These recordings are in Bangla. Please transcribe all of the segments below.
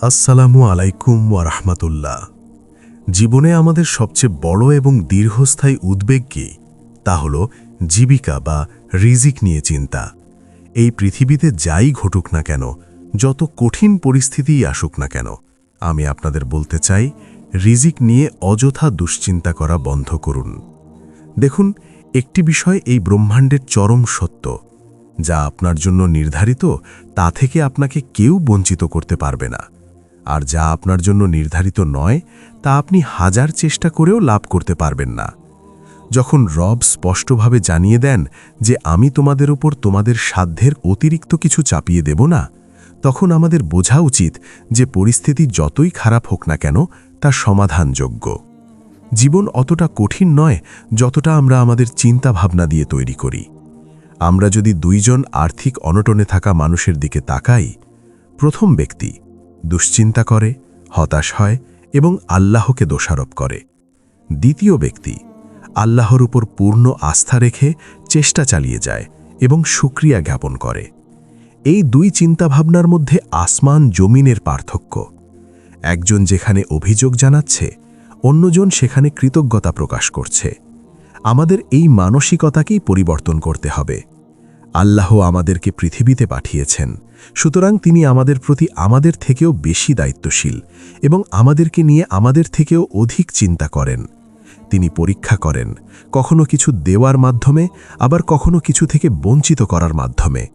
আসসালামু আলাইকুম ওয়ারহমাতুল্লাহ জীবনে আমাদের সবচেয়ে বড় এবং দীর্ঘস্থায়ী উদ্বেগ কি? তা হল জীবিকা বা রিজিক নিয়ে চিন্তা। এই পৃথিবীতে যাই ঘটুক না কেন, যত কঠিন পরিস্থিতিই আসুক না কেন, আমি আপনাদের বলতে চাই, রিজিক নিয়ে অযথা দুশ্চিন্তা করা বন্ধ করুন। দেখুন, একটি বিষয় এই ব্রহ্মাণ্ডের চরম সত্য। যা আপনার জন্য নির্ধারিত, তা থেকে আপনাকে কেউ বঞ্চিত করতে পারবে না। আর যা আপনার জন্য নির্ধারিত নয়, তা আপনি হাজার চেষ্টা করেও লাভ করতে পারবেন না। যখন রব স্পষ্টভাবে জানিয়ে দেন যে আমি তোমাদের উপর তোমাদের সাধ্যের অতিরিক্ত কিছু চাপিয়ে দেব না, তখন আমাদের বোঝা উচিত যে পরিস্থিতি যতই খারাপ হোক না কেন, তা সমাধানযোগ্য। জীবন অতটা কঠিন নয় যতটা আমরা আমাদের চিন্তা ভাবনা দিয়ে তৈরি করি। আমরা যদি দুইজন আর্থিক অনটনে থাকা মানুষের দিকে তাকাই, প্রথম ব্যক্তি দুশ্চিন্তা করে, হতাশ হয় এবং আল্লাহকে দোষারোপ করে। দ্বিতীয় ব্যক্তি, আল্লাহর উপর পূর্ণ আস্থা রেখে চেষ্টা চালিয়ে যায় এবং সুক্রিয়া জ্ঞাপন করে। এই দুই চিন্তাভাবনার মধ্যে আসমান জমিনের পার্থক্য। একজন যেখানে অভিযোগ জানাচ্ছে, অন্যজন সেখানে কৃতজ্ঞতা প্রকাশ করছে। আমাদের এই মানসিকতাকেই পরিবর্তন করতে হবে। আল্লাহ আমাদেরকে পৃথিবীতে পাঠিয়েছেন। সুতরাং তিনি আমাদের প্রতি আমাদের থেকেও বেশি দায়িত্বশীল এবং আমাদেরকে নিয়ে আমাদের থেকেও অধিক চিন্তা করেন। তিনি পরীক্ষা করেন, কখনো কিছু দেওয়ার মাধ্যমে, আবার কখনো কিছু থেকে বঞ্চিত করার মাধ্যমে।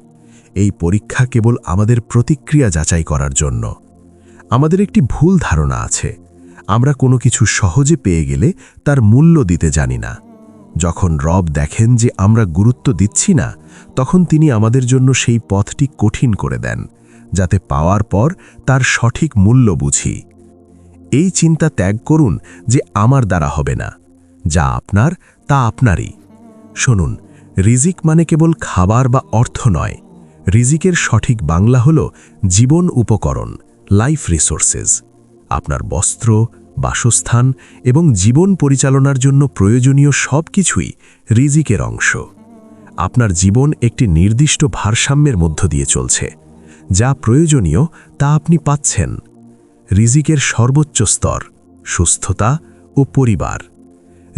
এই পরীক্ষা কেবল আমাদের প্রতিক্রিয়া যাচাই করার জন্য। আমাদের একটি ভুল ধারণা আছে। আমরা কোনো কিছু সহজে পেয়ে গেলে তার মূল্য দিতে জানি না। যখন রব দেখেন যে আমরা গুরুত্ব দিচ্ছি না, তখন তিনি আমাদের জন্য সেই পথটি কঠিন করে দেন, যাতে পাওয়ার পর তার সঠিক মূল্য বুঝি। এই চিন্তা ত্যাগ করুন যে আমার দ্বারা হবে না, যা আপনার, তা আপনারই। শুনুন, রিজিক মানে কেবল খাবার বা অর্থ নয়, রিজিকের সঠিক বাংলা হল জীবন উপকরণ লাইফ রিসোর্সেস আপনার বস্ত্র বাসস্থান এবং জীবন পরিচালনার জন্য প্রয়োজনীয় সব কিছুই রিজিকের অংশ। আপনার জীবন একটি নির্দিষ্ট ভারসাম্যের মধ্য দিয়ে চলছে। যা প্রয়োজনীয় তা আপনি পাচ্ছেন। রিজিকের সর্বোচ্চ স্তর সুস্থতা ও পরিবার।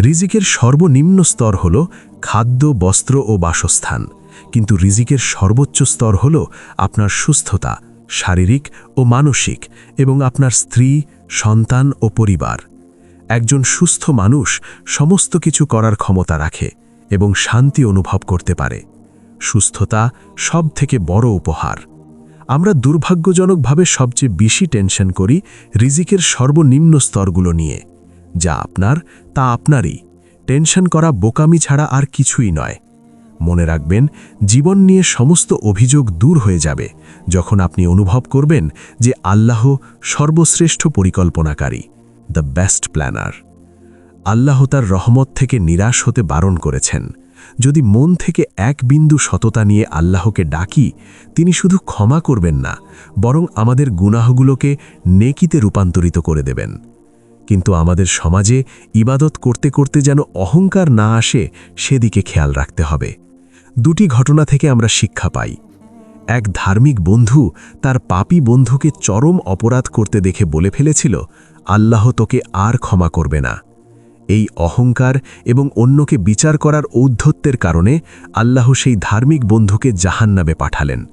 রিজিকের সর্বনিম্ন স্তর হল খাদ্য, বস্ত্র ও বাসস্থান। কিন্তু রিজিকের সর্বোচ্চ স্তর হল আপনার সুস্থতা শারীরিক ও মানসিক এবং আপনার স্ত্রী, সন্তান ও পরিবার। একজন সুস্থ মানুষ সমস্ত কিছু করার ক্ষমতা রাখে এবং শান্তি অনুভব করতে পারে। সুস্থতা সব থেকে বড় উপহার। আমরা দুর্ভাগ্যজনকভাবে সবচেয়ে বেশি টেনশন করি রিজিকের সর্বনিম্ন স্তরগুলো নিয়ে, যা আপনার, তা আপনারই। টেনশন করা বোকামি ছাড়া আর কিছুই নয়। মনে রাখবেন, জীবন নিয়ে সমস্ত অভিযোগ দূর হয়ে যাবে যখন আপনি অনুভব করবেন যে আল্লাহ সর্বশ্রেষ্ঠ পরিকল্পনাকারী দ্য বেস্ট প্ল্যানার আল্লাহ তার রহমত থেকে নিরাশ হতে বারণ করেছেন। যদি মন থেকে এক বিন্দু সততা নিয়ে আল্লাহকে ডাকি, তিনি শুধু ক্ষমা করবেন না, বরং আমাদের গুনাহগুলোকে নেকিতে রূপান্তরিত করে দেবেন। কিন্তু আমাদের সমাজে ইবাদত করতে করতে যেন অহংকার না আসে, সেদিকে খেয়াল রাখতে হবে। দুটি ঘটনা থেকে আমরা শিক্ষা পাই। এক ধার্মিক বন্ধু তার পাপী বন্ধুকে চরম অপরাধ করতে দেখে বলে ফেলেছিল, আল্লাহ তোকে আর ক্ষমা করবে না। এই অহংকার এবং অন্যকে বিচার করার ঔদ্ধত্যের কারণে আল্লাহ সেই ধার্মিক বন্ধুকে জাহান্নাবে পাঠালেন।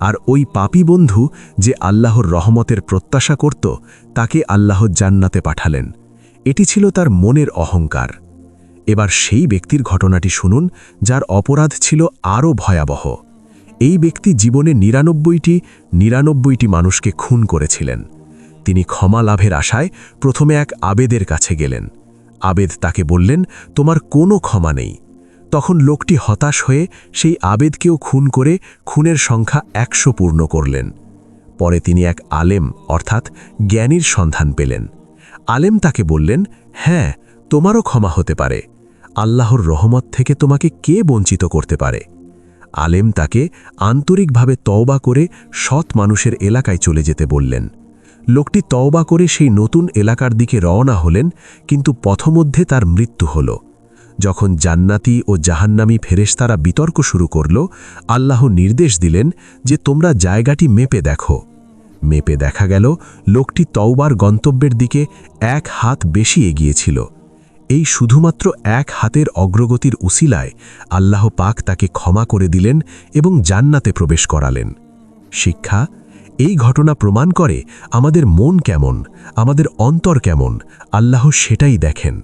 আর ওই পাপী বন্ধু যে আল্লাহর রহমতের প্রত্যাশা করত, তাকে আল্লাহ জান্নাতে পাঠালেন। এটি ছিল তার মনের অহংকার। এবার সেই ব্যক্তির ঘটনাটি শুনুন, যার অপরাধ ছিল আরও ভয়াবহ। এই ব্যক্তি জীবনে নিরানব্বইটি নিরানব্বইটি মানুষকে খুন করেছিলেন। তিনি ক্ষমা লাভের আশায় প্রথমে এক আবেদের কাছে গেলেন। আবেদ তাকে বললেন, তোমার কোনো ক্ষমা নেই। তখন লোকটি হতাশ হয়ে সেই আবেদকেও খুন করে খুনের সংখ্যা একশো পূর্ণ করলেন। পরে তিনি এক আলেম, অর্থাৎ জ্ঞানীর সন্ধান পেলেন। আলেম তাকে বললেন হ্যাঁ তোমারও ক্ষমা হতে পারে। আল্লাহর রহমত থেকে তোমাকে কে বঞ্চিত করতে পারে? আলেম তাকে আন্তরিকভাবে তওবা করে সৎ মানুষের এলাকায় চলে যেতে বললেন। লোকটি তওবা করে সেই নতুন এলাকার দিকে রওনা হলেন, কিন্তু পথমধ্যে তার মৃত্যু হল। যখন জান্নাতি ও জাহান্নামি ফেরেশতারা বিতর্ক শুরু করল, আল্লাহ নির্দেশ দিলেন যে তোমরা জায়গাটি মেপে দেখো। মেপে দেখা গেল, লোকটি তওবার গন্তব্যের দিকে এক হাত বেশি এগিয়েছিল। এই শুধুমাত্র এক হাতের অগ্রগতির উসিলায় আল্লাহ পাক তাকে ক্ষমা করে দিলেন এবং জান্নাতে প্রবেশ করালেন। শিক্ষা, এই ঘটনা প্রমাণ করে আমাদের মন কেমন, আমাদের অন্তর কেমন, আল্লাহ সেটাই দেখেন।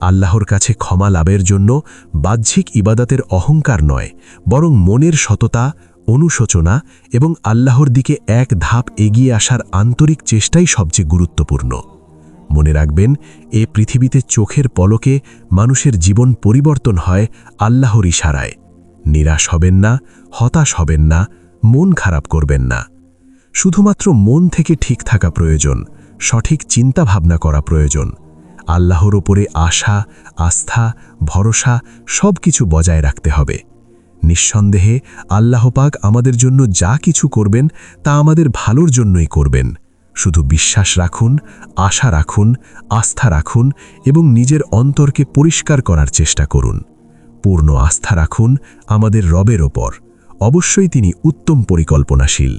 আল্লাহর কাছে ক্ষমা লাভের জন্য বাহ্যিক ইবাদতের অহংকার নয়, বরং মনের সততা, অনুশোচনা এবং আল্লাহর দিকে এক ধাপ এগিয়ে আসার আন্তরিক চেষ্টাই সবচেয়ে গুরুত্বপূর্ণ। মনে রাখবেন, এ পৃথিবীতে চোখের পলকে মানুষের জীবন পরিবর্তন হয় আল্লাহর ইশারায়। নিরাশ হবেন না, হতাশ হবেন না, মন খারাপ করবেন না। শুধুমাত্র মন থেকে ঠিক থাকা প্রয়োজন, সঠিক চিন্তা ভাবনা করা প্রয়োজন। আল্লাহর ওপরে আশা, আস্থা, ভরসা সব কিছু বজায় রাখতে হবে। নিঃসন্দেহে আল্লাহ পাক আমাদের জন্য যা কিছু করবেন, তা আমাদের ভালোর জন্যই করবেন। শুধু বিশ্বাস রাখুন, আশা রাখুন, আস্থা রাখুন এবং নিজের অন্তরকে পরিষ্কার করার চেষ্টা করুন। পূর্ণ আস্থা রাখুন আমাদের রবের ওপর। অবশ্যই তিনি উত্তম পরিকল্পনাশীল।